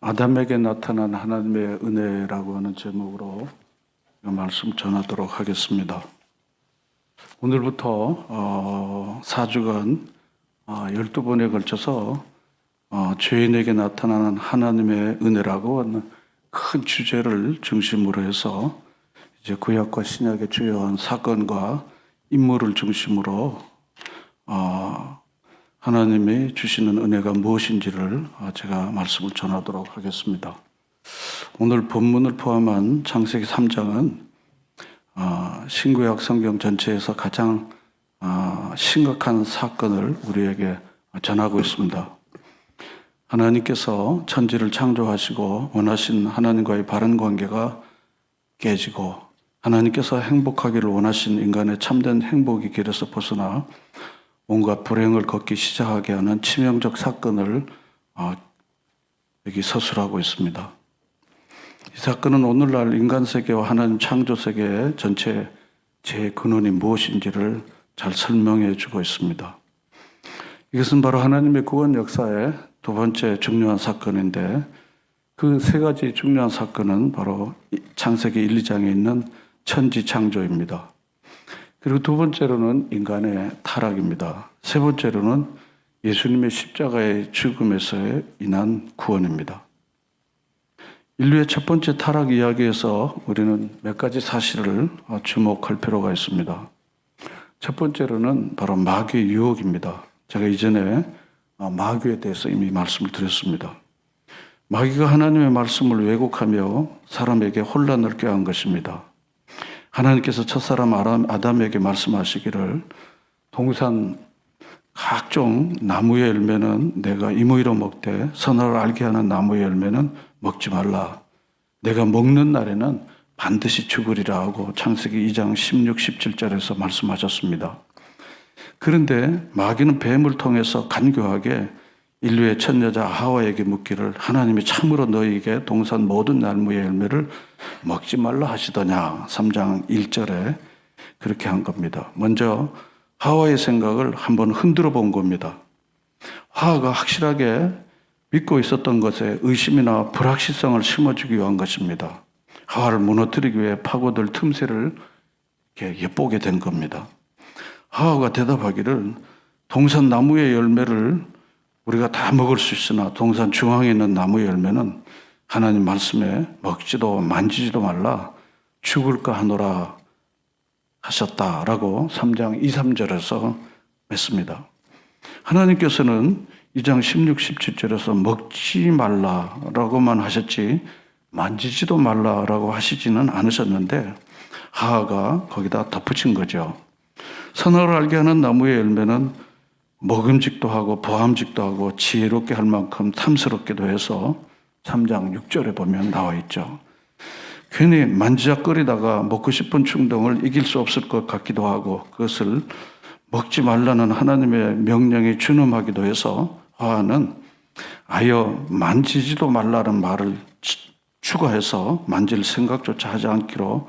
아담에게 나타난 하나님의 은혜라고 하는 제목으로 말씀 전하도록 하겠습니다. 오늘부터 어, 4주간 어, 12번에 걸쳐서 어, 죄인에게 나타나는 하나님의 은혜라고 하는 큰 주제를 중심으로 해서 이제 구약과 신약의 주요한 사건과 인물을 중심으로 어, 하나님이 주시는 은혜가 무엇인지를 어, 제가 말씀을 전하도록 하겠습니다. 오늘 본문을 포함한 창세기 3장은 어, 신구약 성경 전체에서 가장 어, 심각한 사건을 우리에게 전하고 있습니다. 하나님께서 천지를 창조하시고 원하신 하나님과의 바른 관계가 깨지고 하나님께서 행복하기를 원하신 인간의 참된 행복의 길에서 벗어나 온갖 불행을 걷기 시작하게 하는 치명적 사건을 어, 여기 서술하고 있습니다. 이 사건은 오늘날 인간 세계와 하나님 창조 세계 전체 제 근원이 무엇인지를 잘 설명해 주고 있습니다. 이것은 바로 하나님의 구원 역사의 두 번째 중요한 사건인데 그 세 가지 중요한 사건은 바로 창세기 1, 2장에 있는 천지 창조입니다. 그리고 두 번째로는 인간의 타락입니다. 세 번째로는 예수님의 십자가의 죽음에서 인한 구원입니다. 인류의 첫 번째 타락 이야기에서 우리는 몇 가지 사실을 주목할 필요가 있습니다. 첫 번째로는 바로 마귀의 유혹입니다. 제가 이전에 마귀에 대해서 이미 말씀을 드렸습니다. 마귀가 하나님의 말씀을 왜곡하며 사람에게 혼란을 꾀한 것입니다. 하나님께서 첫사람 아담에게 말씀하시기를 동산 각종 나무의 열매는 내가 이무이로 먹되 선을 알게 하는 나무의 열매는 먹지 말라. 내가 먹는 날에는 반드시 죽으리라 하고 창세기 2장 16, 17절에서 말씀하셨습니다. 그런데 마귀는 뱀을 통해서 간교하게 인류의 첫 여자 하와에게 묻기를 하나님이 참으로 너희에게 동산 모든 나무의 열매를 먹지 말라 하시더냐. 3장 1절에 그렇게 한 겁니다. 먼저 하와의 생각을 한번 흔들어 본 겁니다. 하와가 확실하게 믿고 있었던 것에 의심이나 불확실성을 심어주기 위한 것입니다. 하와를 무너뜨리기 위해 파고들 틈새를 이렇게 엿보게 된 겁니다. 하와가 대답하기를 동산 나무의 열매를 우리가 다 먹을 수 있으나 동산 중앙에 있는 나무 열매는 하나님 말씀에 먹지도 만지지도 말라 죽을까 하노라 하셨다라고 3장 2, 3절에서 맺습니다. 하나님께서는 2장 16, 17절에서 먹지 말라라고만 하셨지 만지지도 말라라고 하시지는 않으셨는데 하하가 거기다 덧붙인 거죠. 선을 알게 하는 나무의 열매는 먹음직도 하고 보함직도 하고 지혜롭게 할 만큼 탐스럽기도 해서 3장 6절에 보면 나와 있죠. 괜히 만지작거리다가 먹고 싶은 충동을 이길 수 없을 것 같기도 하고 그것을 먹지 말라는 하나님의 명령에 준엄하기도 해서 화하는 아여 만지지도 말라는 말을 추가해서 만질 생각조차 하지 않기로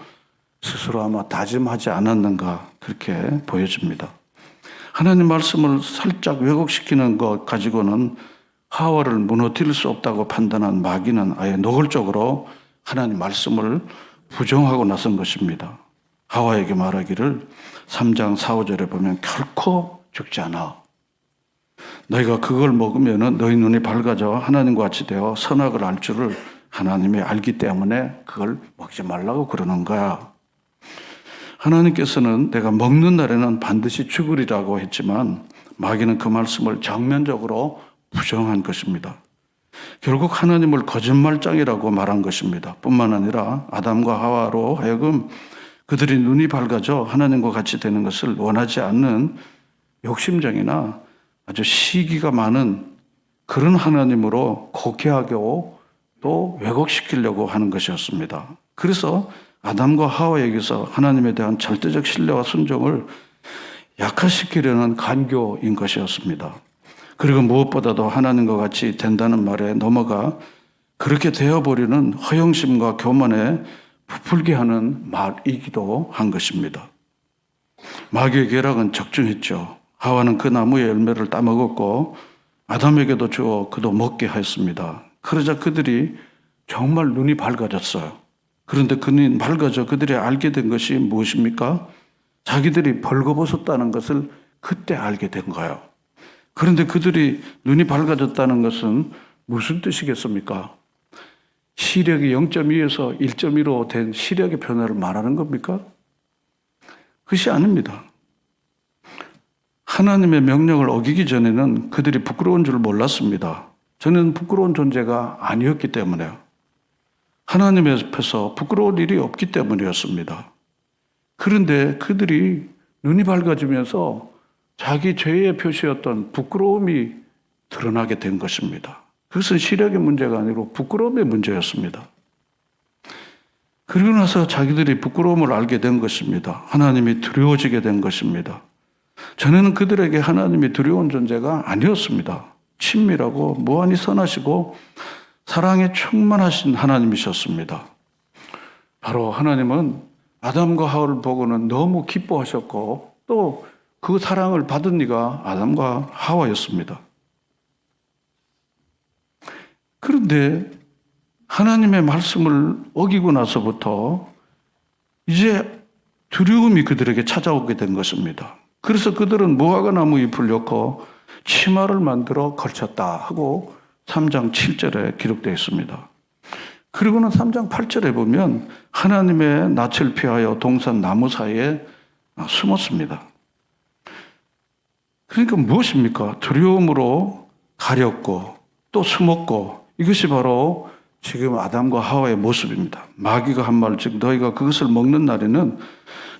스스로 아마 다짐하지 않았는가 그렇게 보여집니다. 하나님 말씀을 살짝 왜곡시키는 것 가지고는 하와를 무너뜨릴 수 없다고 판단한 마귀는 아예 노골적으로 하나님 말씀을 부정하고 나선 것입니다. 하와에게 말하기를 3장 4, 5절에 보면 결코 죽지 않아. 너희가 그걸 먹으면 너희 눈이 밝아져 하나님과 같이 되어 선악을 알 줄을 하나님이 알기 때문에 그걸 먹지 말라고 그러는 거야. 하나님께서는 내가 먹는 날에는 반드시 죽으리라고 했지만 마귀는 그 말씀을 정면적으로 부정한 것입니다. 결국 하나님을 거짓말장이라고 말한 것입니다. 뿐만 아니라 아담과 하와로 하여금 그들이 눈이 밝아져 하나님과 같이 되는 것을 원하지 않는 욕심쟁이나 아주 시기가 많은 그런 하나님으로 곡해하고 또 왜곡시키려고 하는 것이었습니다. 그래서 아담과 하와에게서 하나님에 대한 절대적 신뢰와 순종을 약화시키려는 간교인 것이었습니다. 그리고 무엇보다도 하나님과 같이 된다는 말에 넘어가 그렇게 되어버리는 허영심과 교만에 부풀게 하는 말이기도 한 것입니다. 마귀의 계략은 적중했죠. 하와는 그 나무의 열매를 따먹었고 아담에게도 주어 그도 먹게 하였습니다. 그러자 그들이 정말 눈이 밝아졌어요. 그런데 그 눈이 밝아져 그들이 알게 된 것이 무엇입니까? 자기들이 벌거벗었다는 것을 그때 알게 된 거예요. 그런데 그들이 눈이 밝아졌다는 것은 무슨 뜻이겠습니까? 시력이 0.2에서 1.2로 된 시력의 변화를 말하는 겁니까? 그것이 아닙니다. 하나님의 명령을 어기기 전에는 그들이 부끄러운 줄 몰랐습니다. 저는 부끄러운 존재가 아니었기 때문에요. 하나님 앞에서 부끄러울 일이 없기 때문이었습니다. 그런데 그들이 눈이 밝아지면서 자기 죄의 표시였던 부끄러움이 드러나게 된 것입니다. 그것은 시력의 문제가 아니고 부끄러움의 문제였습니다. 그리고 나서 자기들이 부끄러움을 알게 된 것입니다. 하나님이 두려워지게 된 것입니다. 전에는 그들에게 하나님이 두려운 존재가 아니었습니다. 친밀하고 무한히 선하시고 사랑에 충만하신 하나님이셨습니다. 바로 하나님은 아담과 하와를 보고는 너무 기뻐하셨고 또 그 사랑을 받은 이가 아담과 하와였습니다. 그런데 하나님의 말씀을 어기고 나서부터 이제 두려움이 그들에게 찾아오게 된 것입니다. 그래서 그들은 무화과 나무 잎을 넣고 치마를 만들어 걸쳤다 하고 3장 7절에 기록되어 있습니다. 그리고는 3장 8절에 보면 하나님의 낯을 피하여 동산 나무 사이에 숨었습니다. 그러니까 무엇입니까? 두려움으로 가렸고 또 숨었고 이것이 바로 지금 아담과 하와의 모습입니다. 마귀가 한 말, 즉 너희가 그것을 먹는 날에는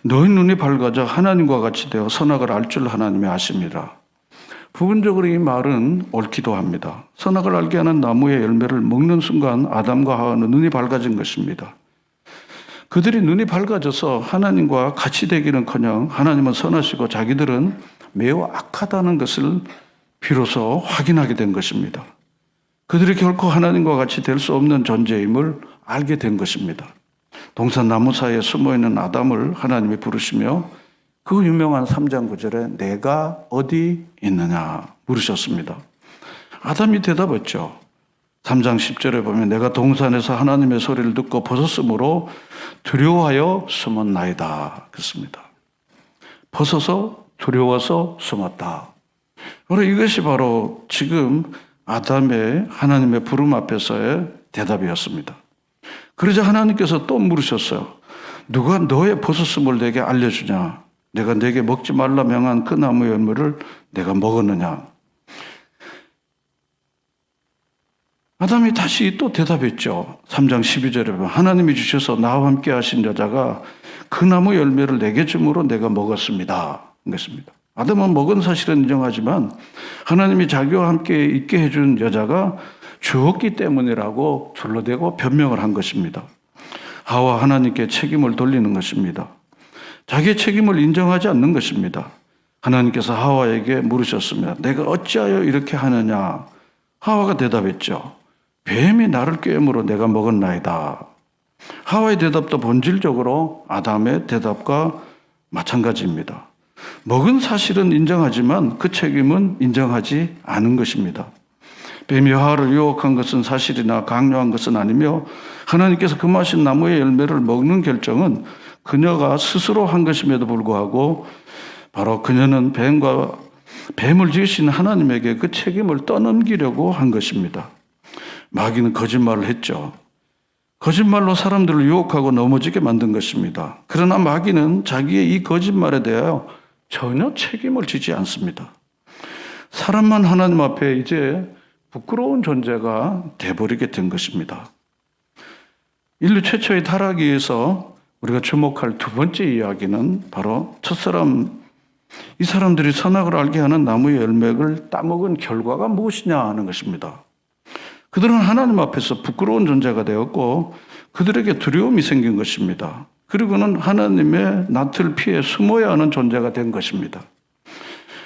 너희 눈이 밝아져 하나님과 같이 되어 선악을 알 줄 하나님이 아십니다. 부분적으로 이 말은 옳기도 합니다. 선악을 알게 하는 나무의 열매를 먹는 순간 아담과 하와는 눈이 밝아진 것입니다. 그들이 눈이 밝아져서 하나님과 같이 되기는커녕 하나님은 선하시고 자기들은 매우 악하다는 것을 비로소 확인하게 된 것입니다. 그들이 결코 하나님과 같이 될 수 없는 존재임을 알게 된 것입니다. 동산 나무 사이에 숨어 있는 아담을 하나님이 부르시며 그 유명한 3장 9절에 내가 어디 있느냐 물으셨습니다. 아담이 대답했죠. 3장 10절에 보면 내가 동산에서 하나님의 소리를 듣고 벗었으므로 두려워하여 숨었나이다. 그렇습니다. 벗어서 두려워서 숨었다. 바로 이것이 바로 지금 아담의 하나님의 부름 앞에서의 대답이었습니다. 그러자 하나님께서 또 물으셨어요. 누가 너의 벗었음을 내게 알려주냐? 내가 내게 먹지 말라 명한 그 나무 열매를 내가 먹었느냐? 아담이 다시 또 대답했죠. 3장 12절에 보면 하나님이 주셔서 나와 함께 하신 여자가 그 나무 열매를 내게 줌으로 내가 먹었습니다. 그랬습니다. 아담은 먹은 사실은 인정하지만 하나님이 자기와 함께 있게 해준 여자가 주었기 때문이라고 둘러대고 변명을 한 것입니다. 하와 하나님께 책임을 돌리는 것입니다. 자기의 책임을 인정하지 않는 것입니다. 하나님께서 하와에게 물으셨습니다. 내가 어찌하여 이렇게 하느냐? 하와가 대답했죠. 뱀이 나를 꿰므로 내가 먹었나이다. 하와의 대답도 본질적으로 아담의 대답과 마찬가지입니다. 먹은 사실은 인정하지만 그 책임은 인정하지 않은 것입니다. 뱀이 하와를 유혹한 것은 사실이나 강요한 것은 아니며 하나님께서 금하신 나무의 열매를 먹는 결정은 그녀가 스스로 한 것임에도 불구하고 바로 그녀는 뱀과 뱀을 지으신 하나님에게 그 책임을 떠넘기려고 한 것입니다. 마귀는 거짓말을 했죠. 거짓말로 사람들을 유혹하고 넘어지게 만든 것입니다. 그러나 마귀는 자기의 이 거짓말에 대하여 전혀 책임을 지지 않습니다. 사람만 하나님 앞에 이제 부끄러운 존재가 돼버리게 된 것입니다. 인류 최초의 타락에서 우리가 주목할 두 번째 이야기는 바로 첫사람, 이 사람들이 선악을 알게 하는 나무의 열매를 따먹은 결과가 무엇이냐 하는 것입니다. 그들은 하나님 앞에서 부끄러운 존재가 되었고 그들에게 두려움이 생긴 것입니다. 그리고는 하나님의 낯을 피해 숨어야 하는 존재가 된 것입니다.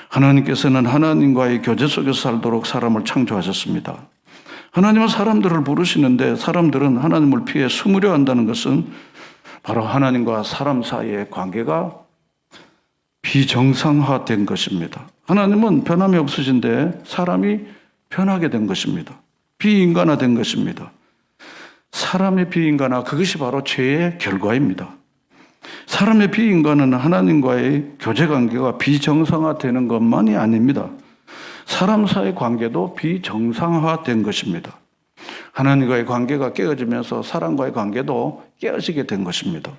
하나님께서는 하나님과의 교제 속에서 살도록 사람을 창조하셨습니다. 하나님은 사람들을 부르시는데 사람들은 하나님을 피해 숨으려 한다는 것은 바로 하나님과 사람 사이의 관계가 비정상화된 것입니다. 하나님은 변함이 없으신데 사람이 변하게 된 것입니다. 비인간화된 것입니다. 사람의 비인간화 그것이 바로 죄의 결과입니다. 사람의 비인간은 하나님과의 교제 관계가 비정상화되는 것만이 아닙니다. 사람 사이 관계도 비정상화된 것입니다. 하나님과의 관계가 깨어지면서 사람과의 관계도 깨어지게 된 것입니다.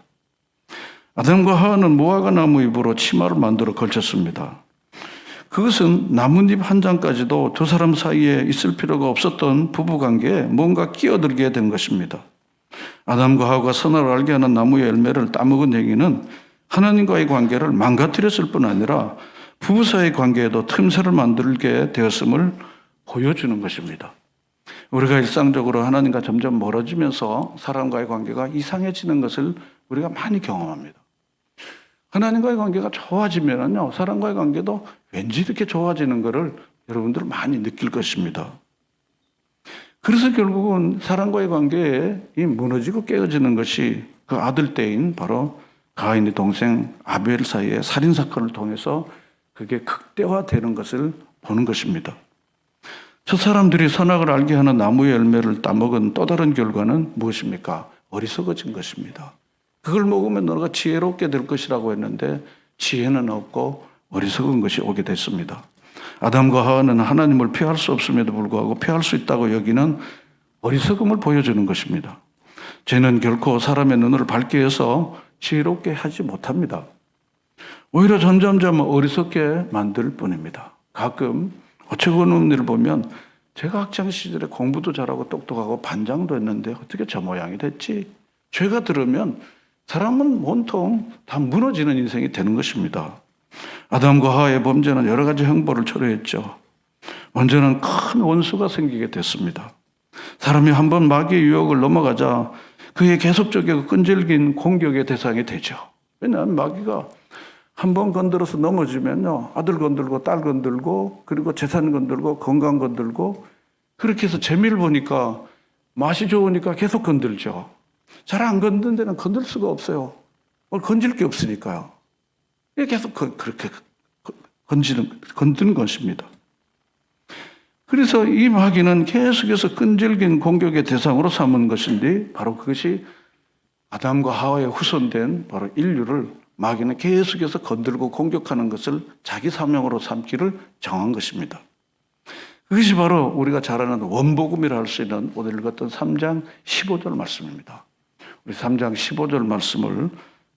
아담과 하와는 무화과 나무 잎으로 치마를 만들어 걸쳤습니다. 그것은 나뭇잎 한 장까지도 두 사람 사이에 있을 필요가 없었던 부부 관계에 뭔가 끼어들게 된 것입니다. 아담과 하와가 선을 알게 하는 나무의 열매를 따먹은 행위는 하나님과의 관계를 망가뜨렸을 뿐 아니라 부부 사이 관계에도 틈새를 만들게 되었음을 보여주는 것입니다. 우리가 일상적으로 하나님과 점점 멀어지면서 사람과의 관계가 이상해지는 것을 우리가 많이 경험합니다. 하나님과의 관계가 좋아지면요, 사람과의 관계도 왠지 이렇게 좋아지는 것을 여러분들 많이 느낄 것입니다. 그래서 결국은 사람과의 관계에 이 무너지고 깨어지는 것이 그 아들 때인 바로 가인의 동생 아벨 사이의 살인 사건을 통해서 그게 극대화되는 것을 보는 것입니다. 저 사람들이 선악을 알게 하는 나무의 열매를 따먹은 또 다른 결과는 무엇입니까? 어리석어진 것입니다. 그걸 먹으면 너가 지혜롭게 될 것이라고 했는데 지혜는 없고 어리석은 것이 오게 됐습니다. 아담과 하와는 하나님을 피할 수 없음에도 불구하고 피할 수 있다고 여기는 어리석음을 보여주는 것입니다. 죄는 결코 사람의 눈을 밝게 해서 지혜롭게 하지 못합니다. 오히려 점점점 어리석게 만들 뿐입니다. 가끔 어처구니 일을 보면 제가 학창 시절에 공부도 잘하고 똑똑하고 반장도 했는데 어떻게 저 모양이 됐지? 죄가 들으면 사람은 온통 다 무너지는 인생이 되는 것입니다. 아담과 하와의 범죄는 여러 가지 형벌을 초래했죠. 먼저는 큰 원수가 생기게 됐습니다. 사람이 한번 마귀의 유혹을 넘어가자 그의 계속적이고 끈질긴 공격의 대상이 되죠. 왜냐하면 마귀가 한 번 건드려서 넘어지면요. 아들 건들고 딸 건들고 그리고 재산 건들고 건강 건들고 그렇게 해서 재미를 보니까 맛이 좋으니까 계속 건들죠. 잘 안 건든 데는 건들 수가 없어요. 뭘 건질 게 없으니까요. 계속 그- 그렇게 건지는, 건드는 것입니다. 그래서 이 마귀는 계속해서 끈질긴 공격의 대상으로 삼은 것인데 바로 그것이 아담과 하와의 후손된 바로 인류를 마귀는 계속해서 건들고 공격하는 것을 자기 사명으로 삼기를 정한 것입니다. 그것이 바로 우리가 잘 아는 원복음이라 할 수 있는 오늘 읽었던 3장 15절 말씀입니다. 우리 3장 15절 말씀을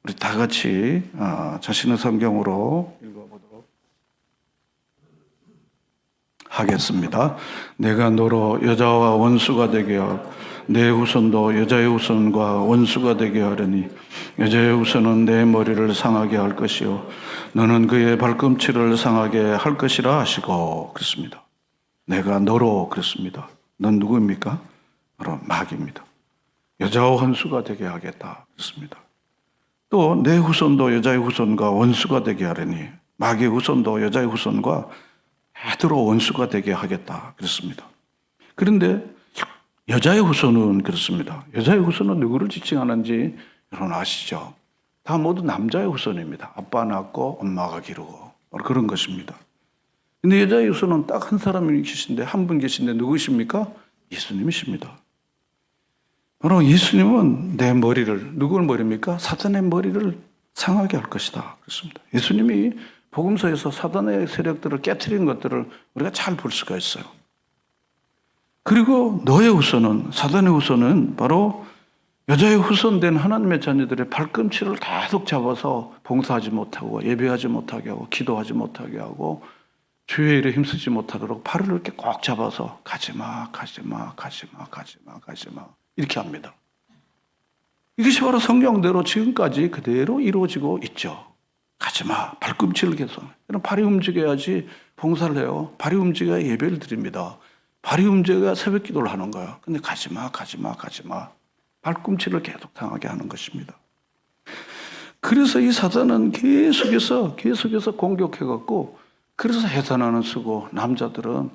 우리 다 같이 아, 자신의 성경으로 읽어보도록 하겠습니다. 내가 너로 여자와 원수가 되게 내 후손도 여자의 후손과 원수가 되게 하려니 여자의 후손은 내 머리를 상하게 할 것이요 너는 그의 발꿈치를 상하게 할 것이라 하시고 그랬습니다. 내가 너로 그랬습니다. 넌 누구입니까? 바로 마귀입니다. 여자와 원수가 되게 하겠다 그랬습니다. 또 내 후손도 여자의 후손과 원수가 되게 하려니 마귀의 후손도 여자의 후손과 대대로 원수가 되게 하겠다 그랬습니다. 그런데 여자의 후손은 그렇습니다. 여자의 후손은 누구를 지칭하는지 여러분 아시죠? 다 모두 남자의 후손입니다. 아빠 낳고 엄마가 기르고 그런 것입니다. 근데 여자의 후손은 딱 한 사람이 계신데 한 분 계신데 누구십니까? 예수님이십니다. 바로 예수님은 내 머리를 누구의 머리입니까? 사탄의 머리를 상하게 할 것이다. 그렇습니다. 예수님이 복음서에서 사단의 세력들을 깨뜨린 것들을 우리가 잘 볼 수가 있어요. 그리고 너의 후손은 사단의 후손은 바로 여자의 후손된 하나님의 자녀들의 발꿈치를 계속 잡아서 봉사하지 못하고 예배하지 못하게 하고 기도하지 못하게 하고 주의 일에 힘쓰지 못하도록 팔을 이렇게 꼭 잡아서 가지마, 가지마, 가지마, 가지마, 가지마 이렇게 합니다. 이것이 바로 성경대로 지금까지 그대로 이루어지고 있죠. 가지마, 발꿈치를 계속. 그럼 발이 움직여야지 봉사를 해요. 발이 움직여야 예배를 드립니다. 움직여야 새벽 기도를 하는 거야. 근데 가지 마, 가지 마, 가지 마. 발꿈치를 계속 당하게 하는 것입니다. 그래서 이 사단은 계속해서 계속해서 공격해갖고 그래서 해산하는 쓰고 남자들은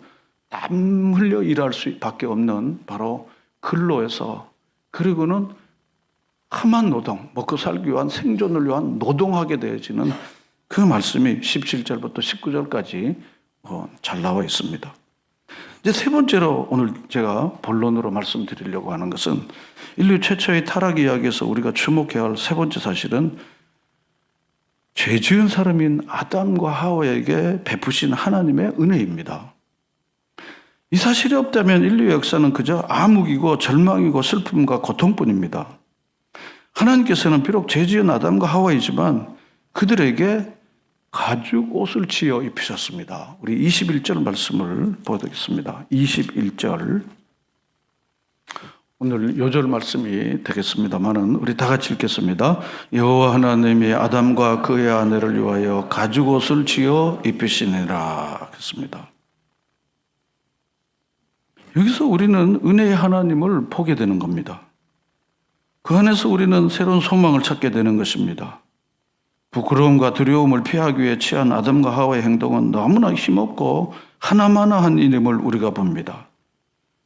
땀 흘려 일할 수 밖에 없는 바로 근로에서 그리고는 험한 노동, 먹고 살기 위한 생존을 위한 노동하게 되어지는 그 말씀이 17절부터 19절까지 어, 잘 나와 있습니다. 이제 세 번째로 오늘 제가 본론으로 말씀드리려고 하는 것은 인류 최초의 타락 이야기에서 우리가 주목해야 할 세 번째 사실은 죄 지은 사람인 아담과 하와에게 베푸신 하나님의 은혜입니다. 이 사실이 없다면 인류 역사는 그저 암흑이고 절망이고 슬픔과 고통뿐입니다. 하나님께서는 비록 죄 지은 아담과 하와이지만 그들에게 가죽 옷을 지어 입히셨습니다. 우리 21절 말씀을 보여드리겠습니다. 21절. 오늘 요절 말씀이 되겠습니다만은 우리 다 같이 읽겠습니다. 여호와 하나님이 아담과 그의 아내를 위하여 가죽 옷을 지어 입히시니라 했습니다. 여기서 우리는 은혜의 하나님을 보게 되는 겁니다. 그 안에서 우리는 새로운 소망을 찾게 되는 것입니다. 부끄러움과 두려움을 피하기 위해 취한 아담과 하와의 행동은 너무나 힘없고 하나마나한 일임을 우리가 봅니다.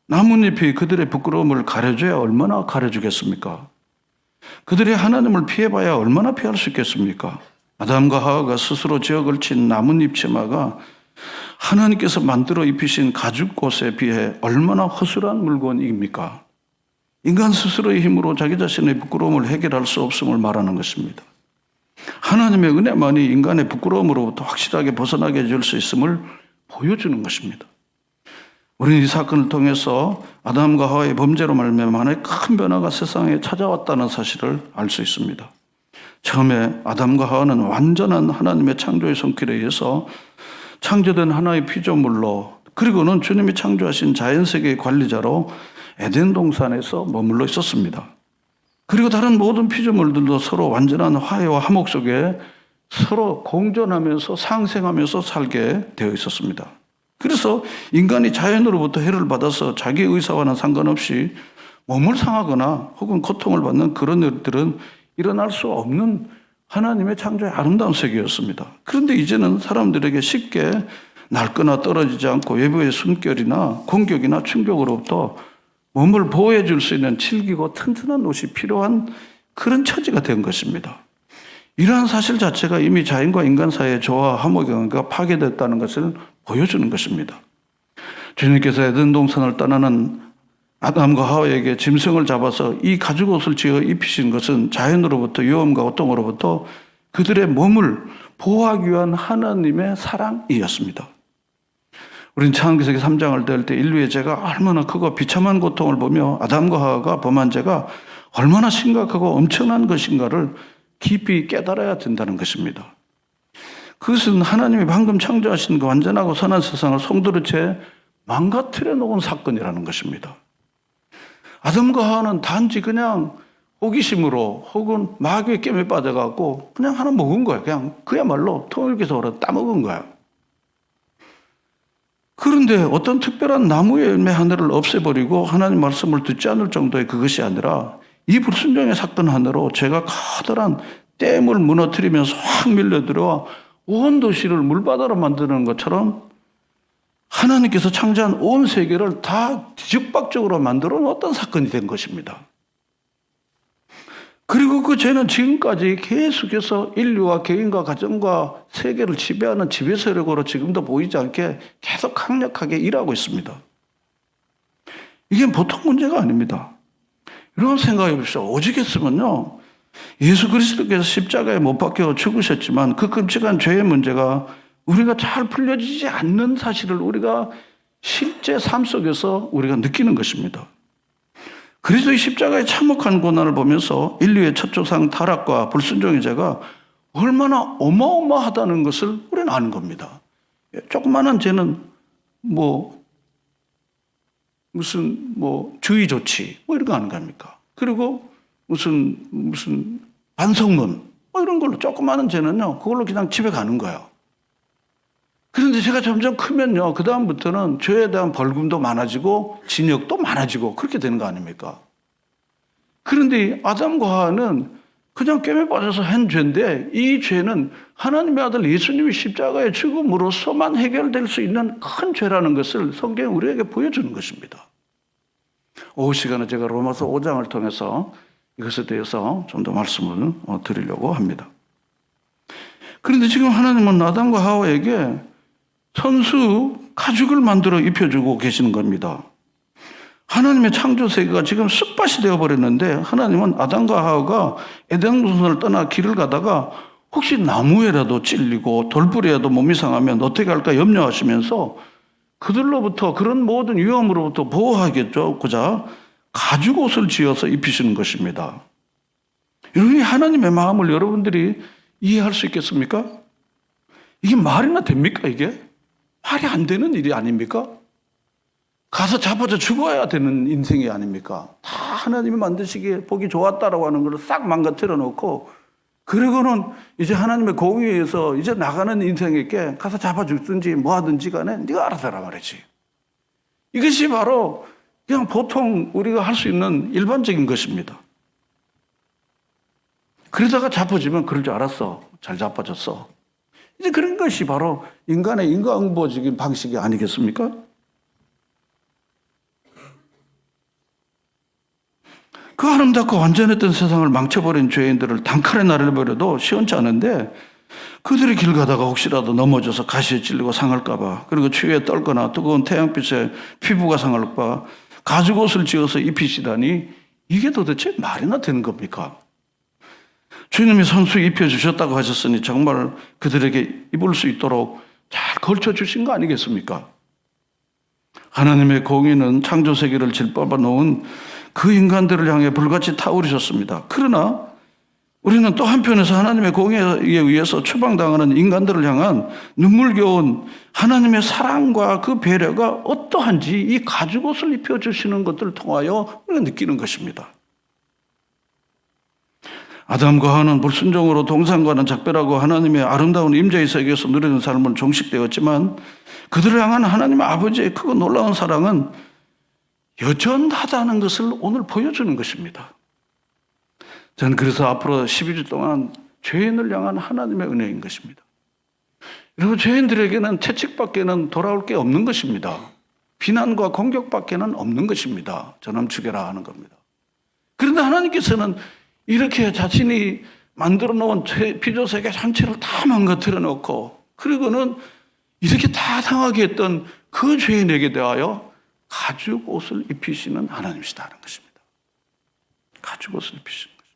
나뭇잎이 그들의 부끄러움을 가려줘야 얼마나 가려주겠습니까? 그들이 하나님을 피해봐야 얼마나 피할 수 있겠습니까? 아담과 하와가 스스로 지역을 친 나뭇잎 치마가 하나님께서 만들어 입히신 가죽옷에 비해 얼마나 허술한 물건입니까? 인간 스스로의 힘으로 자기 자신의 부끄러움을 해결할 수 없음을 말하는 것입니다. 하나님의 은혜만이 인간의 부끄러움으로부터 확실하게 벗어나게 해줄 수 있음을 보여주는 것입니다. 우리는 이 사건을 통해서 아담과 하와의 범죄로 말미암아 큰 변화가 세상에 찾아왔다는 사실을 알 수 있습니다. 처음에 아담과 하와는 완전한 하나님의 창조의 손길에 의해서 창조된 하나의 피조물로 그리고는 주님이 창조하신 자연 세계의 관리자로 에덴 동산에서 머물러 있었습니다. 그리고 다른 모든 피조물들도 서로 완전한 화해와 화목 속에 서로 공존하면서 상생하면서 살게 되어 있었습니다. 그래서 인간이 자연으로부터 해를 받아서 자기 의사와는 상관없이 몸을 상하거나 혹은 고통을 받는 그런 일들은 일어날 수 없는 하나님의 창조의 아름다운 세계였습니다. 그런데 이제는 사람들에게 쉽게 낡거나 떨어지지 않고 외부의 숨결이나 공격이나 충격으로부터 몸을 보호해 줄 수 있는 질기고 튼튼한 옷이 필요한 그런 처지가 된 것입니다. 이러한 사실 자체가 이미 자연과 인간 사이의 조화 화목관계가 파괴됐다는 것을 보여주는 것입니다. 주님께서 에덴 동산을 떠나는 아담과 하와에게 짐승을 잡아서 이 가죽 옷을 지어 입히신 것은 자연으로부터 위험과 고통으로부터 그들의 몸을 보호하기 위한 하나님의 사랑이었습니다. 우린 창세기 3장을 뗄 때 인류의 죄가 얼마나 크고 비참한 고통을 보며 아담과 하와가 범한 죄가 얼마나 심각하고 엄청난 것인가를 깊이 깨달아야 된다는 것입니다. 그것은 하나님이 방금 창조하신 그 완전하고 선한 세상을 송두리 채 망가뜨려 놓은 사건이라는 것입니다. 아담과 하와는 단지 그냥 호기심으로 혹은 마귀의 깨에 빠져갖고 그냥 하나 먹은 거야. 그냥 그야말로 통일기서로 따먹은 거야. 그런데 어떤 특별한 나무의 열매 하나를 없애버리고 하나님 말씀을 듣지 않을 정도의 그것이 아니라 이 불순종의 사건 하나로 제가 커다란 댐을 무너뜨리면서 확 밀려들어 온 도시를 물바다로 만드는 것처럼 하나님께서 창조한 온 세계를 다 뒤죽박죽으로 만들어 놓았던 사건이 된 것입니다. 그리고 그 죄는 지금까지 계속해서 인류와 개인과 가정과 세계를 지배하는 지배 세력으로 지금도 보이지 않게 계속 강력하게 일하고 있습니다. 이게 보통 문제가 아닙니다. 이런 생각해 보십시오. 오직했으면요. 예수 그리스도께서 십자가에 못 박혀 죽으셨지만 그 끔찍한 죄의 문제가 우리가 잘 풀려지지 않는 사실을 우리가 실제 삶 속에서 우리가 느끼는 것입니다. 그리스도의 십자가의 참혹한 고난을 보면서 인류의 첫 조상 타락과 불순종의 죄가 얼마나 어마어마하다는 것을 우리는 아는 겁니다. 조그마한 죄는 뭐 무슨 뭐 주의 조치 뭐 이런 거 아는 겁니까? 그리고 무슨 무슨 반성문 뭐 이런 걸로 조그마한 죄는요 그걸로 그냥 집에 가는 거예요. 그런데 제가 점점 크면요 그 다음부터는 죄에 대한 벌금도 많아지고 진역도 많아지고 그렇게 되는 거 아닙니까? 그런데 아담과 하와는 그냥 깨매 빠져서 한 죄인데 이 죄는 하나님의 아들 예수님이 십자가의 죽음으로서만 해결될 수 있는 큰 죄라는 것을 성경이 우리에게 보여주는 것입니다. 오후 시간에 제가 로마서 5장을 통해서 이것에 대해서 좀 더 말씀을 어, 드리려고 합니다. 그런데 지금 하나님은 아담과 하와에게 선수 가죽을 만들어 입혀주고 계시는 겁니다. 하나님의 창조 세계가 지금 쑥밭이 되어 버렸는데 하나님은 아담과 하와가 에덴 동산을 떠나 길을 가다가 혹시 나무에라도 찔리고 돌부리에도 몸이 상하면 어떻게 할까 염려하시면서 그들로부터 그런 모든 위험으로부터 보호하겠죠고자 가죽 옷을 지어서 입히시는 것입니다. 여러분이 하나님의 마음을 여러분들이 이해할 수 있겠습니까? 이게 말이나 됩니까 이게? 말이 안 되는 일이 아닙니까? 가서 잡아져 죽어야 되는 인생이 아닙니까? 다 하나님이 만드시기에 보기 좋았다라고 하는 걸 싹 망가뜨려 놓고 그리고는 이제 하나님의 공의에 의해서 이제 나가는 인생에게 가서 잡아 죽든지 뭐 하든지 간에 네가 알아서 하라 말이지. 이것이 바로 그냥 보통 우리가 할 수 있는 일반적인 것입니다. 그러다가 잡아지면 그럴 줄 알았어. 잘 잡아졌어. 이제 그런 것이 바로 인간의 인과응보적인 방식이 아니겠습니까? 그 아름답고 완전했던 세상을 망쳐버린 죄인들을 단칼에 날려버려도 시원치 않은데 그들이 길 가다가 혹시라도 넘어져서 가시에 찔리고 상할까봐 그리고 추위에 떨거나 뜨거운 태양빛에 피부가 상할까 가죽 옷을 지어서 입히시다니 이게 도대체 말이나 되는 겁니까? 주님이 선수 입혀주셨다고 하셨으니 정말 그들에게 입을 수 있도록 잘 걸쳐주신 거 아니겠습니까? 하나님의 공의는 창조 세계를 짓밟아 놓은 그 인간들을 향해 불같이 타오르셨습니다. 그러나 우리는 또 한편에서 하나님의 공의에 의해서 추방당하는 인간들을 향한 눈물겨운 하나님의 사랑과 그 배려가 어떠한지 이 가죽옷을 입혀주시는 것들을 통하여 우리가 느끼는 것입니다. 아담과 하와는 불순종으로 동산과는 작별하고 하나님의 아름다운 임재의 세계에서 누리는 삶을 종식되었지만 그들을 향한 하나님의 아버지의 크고 놀라운 사랑은 여전하다는 것을 오늘 보여주는 것입니다. 저는 그래서 앞으로 12주 동안 죄인을 향한 하나님의 은혜인 것입니다. 여러분, 죄인들에게는 채찍밖에는 돌아올 게 없는 것입니다. 비난과 공격밖에는 없는 것입니다. 저놈 죽여라 하는 겁니다. 그런데 하나님께서는 이렇게 자신이 만들어 놓은 피조 세계 전체를 다 망가뜨려 놓고 그리고는 이렇게 다 상하게 했던 그 죄인에게 대하여 가죽 옷을 입히시는 하나님이시다는 것입니다. 가죽 옷을 입히시는 것입니다.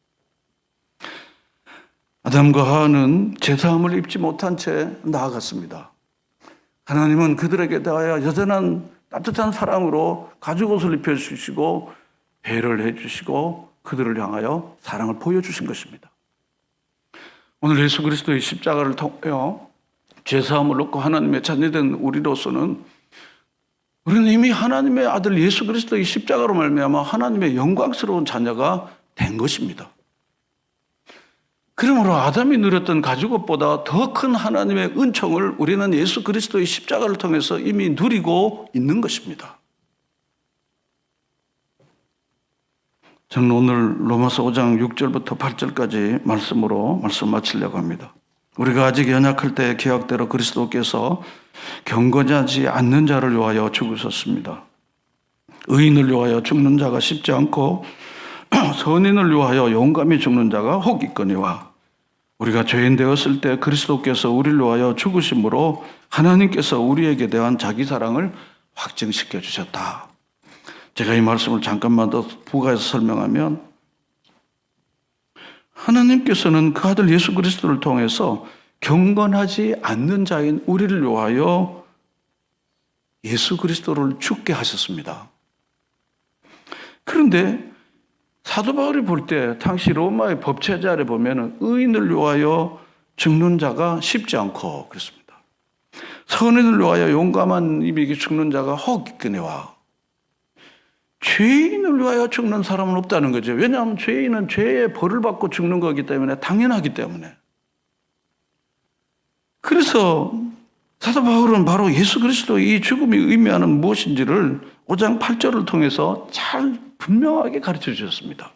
아담과 하와는 제사함을 입지 못한 채 나아갔습니다. 하나님은 그들에게 대하여 여전한 따뜻한 사랑으로 가죽 옷을 입혀주시고 배를 해주시고 그들을 향하여 사랑을 보여주신 것입니다. 오늘 예수 그리스도의 십자가를 통하여 죄사함을 얻고 하나님의 자녀된 우리로서는 우리는 이미 하나님의 아들 예수 그리스도의 십자가로 말미암아 하나님의 영광스러운 자녀가 된 것입니다. 그러므로 아담이 누렸던 가죽옷보다 더 큰 하나님의 은총을 우리는 예수 그리스도의 십자가를 통해서 이미 누리고 있는 것입니다. 저는 오늘 로마서 5장 6절부터 8절까지 말씀으로 말씀 마치려고 합니다. 우리가 아직 연약할 때 계약대로 그리스도께서 경건하지 않는 자를 위하여 죽으셨습니다. 의인을 위하여 죽는 자가 쉽지 않고 선인을 위하여 용감히 죽는 자가 혹 있거니와 우리가 죄인 되었을 때 그리스도께서 우리를 위하여 죽으심으로 하나님께서 우리에게 대한 자기 사랑을 확증시켜 주셨다. 제가 이 말씀을 잠깐만 더 부가해서 설명하면 하나님께서는 그 아들 예수 그리스도를 통해서 경건하지 않는 자인 우리를 위하여 예수 그리스도를 죽게 하셨습니다. 그런데 사도 바울이 볼 때 당시 로마의 법체자를 보면 의인을 위하여 죽는 자가 쉽지 않고 그렇습니다. 선인을 위하여 용감한 이에게 죽는 자가 혹 있거니와 죄인을 위하여 죽는 사람은 없다는 거죠. 왜냐하면 죄인은 죄의 벌을 받고 죽는 거기 때문에 당연하기 때문에. 그래서 사도 바울은 바로 예수 그리스도 이 죽음이 의미하는 무엇인지를 5장 8절을 통해서 잘 분명하게 가르쳐 주셨습니다.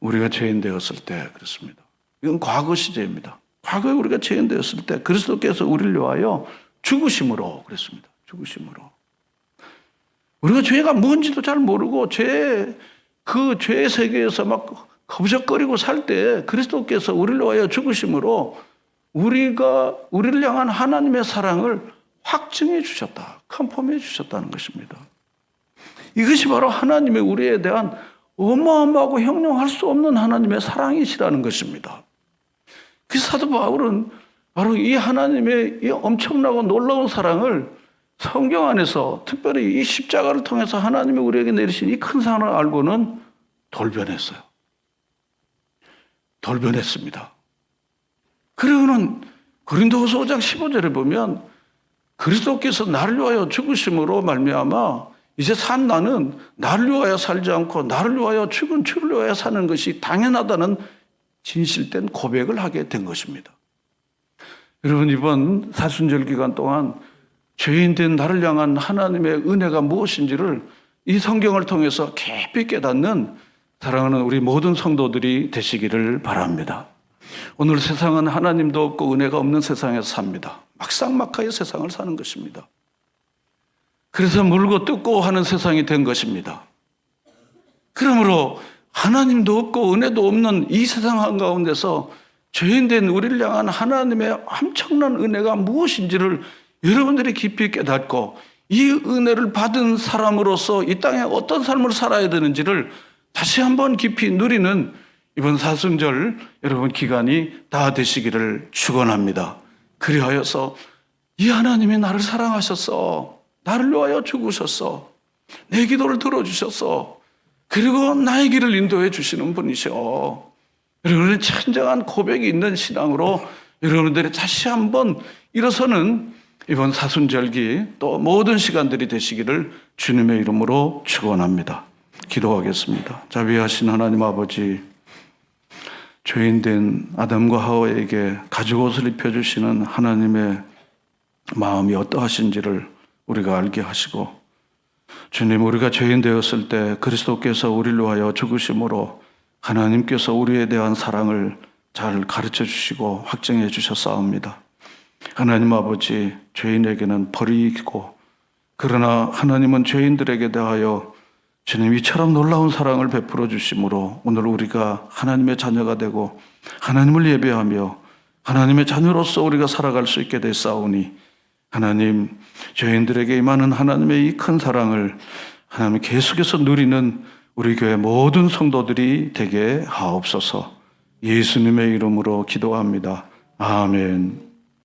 우리가 죄인 되었을 때 그렇습니다. 이건 과거 시제입니다. 과거에 우리가 죄인 되었을 때 그리스도께서 우리를 위하여 죽으심으로 그랬습니다. 죽으심으로. 우리가 죄가 뭔지도 잘 모르고 죄, 그 죄의 세계에서 막 거부적거리고 살 때 그리스도께서 우리를 위하여 죽으심으로 우리가 우리를 향한 하나님의 사랑을 확증해 주셨다. 컨펌해 주셨다는 것입니다. 이것이 바로 하나님의 우리에 대한 어마어마하고 형용할 수 없는 하나님의 사랑이시라는 것입니다. 그 사도 바울은 바로 이 하나님의 이 엄청나고 놀라운 사랑을 성경 안에서 특별히 이 십자가를 통해서 하나님이 우리에게 내리신 이 큰 사랑을 알고는 돌변했어요. 돌변했습니다. 그리고는 고린도후서 5장 15절에 보면 그리스도께서 나를 위하여 죽으심으로 말미암아 이제 산 나는 나를 위하여 살지 않고 나를 위하여 죽은 주를 위하여 사는 것이 당연하다는 진실된 고백을 하게 된 것입니다. 여러분 이번 사순절 기간 동안 죄인된 나를 향한 하나님의 은혜가 무엇인지를 이 성경을 통해서 깊이 깨닫는 사랑하는 우리 모든 성도들이 되시기를 바랍니다. 오늘 세상은 하나님도 없고 은혜가 없는 세상에서 삽니다. 막상막하의 세상을 사는 것입니다. 그래서 물고 뜯고 하는 세상이 된 것입니다. 그러므로 하나님도 없고 은혜도 없는 이 세상 한가운데서 죄인된 우리를 향한 하나님의 엄청난 은혜가 무엇인지를 여러분들이 깊이 깨닫고 이 은혜를 받은 사람으로서 이 땅에 어떤 삶을 살아야 되는지를 다시 한번 깊이 누리는 이번 사순절 여러분 기간이 다 되시기를 축원합니다. 그리하여서 이 하나님이 나를 사랑하셨어. 나를 위하여 죽으셨어. 내 기도를 들어주셨어. 그리고 나의 길을 인도해 주시는 분이셔. 여러분은 진정한 고백이 있는 신앙으로 여러분들이 다시 한번 일어서는 이번 사순절기 또 모든 시간들이 되시기를 주님의 이름으로 축원합니다. 기도하겠습니다. 자비하신 하나님 아버지 죄인된 아담과 하와에게 가죽 옷을 입혀 주시는 하나님의 마음이 어떠하신지를 우리가 알게 하시고 주님 우리가 죄인 되었을 때 그리스도께서 우리를 위하여 죽으심으로 하나님께서 우리에 대한 사랑을 잘 가르쳐 주시고 확증해 주셨사옵니다. 하나님 아버지 죄인에게는 벌이 있고 그러나 하나님은 죄인들에게 대하여 주님 이처럼 놀라운 사랑을 베풀어 주심으로 오늘 우리가 하나님의 자녀가 되고 하나님을 예배하며 하나님의 자녀로서 우리가 살아갈 수 있게 됐사오니 하나님 죄인들에게 임하는 하나님의 이 큰 사랑을 하나님 계속해서 누리는 우리 교회 모든 성도들이 되게 하옵소서 예수님의 이름으로 기도합니다. 아멘.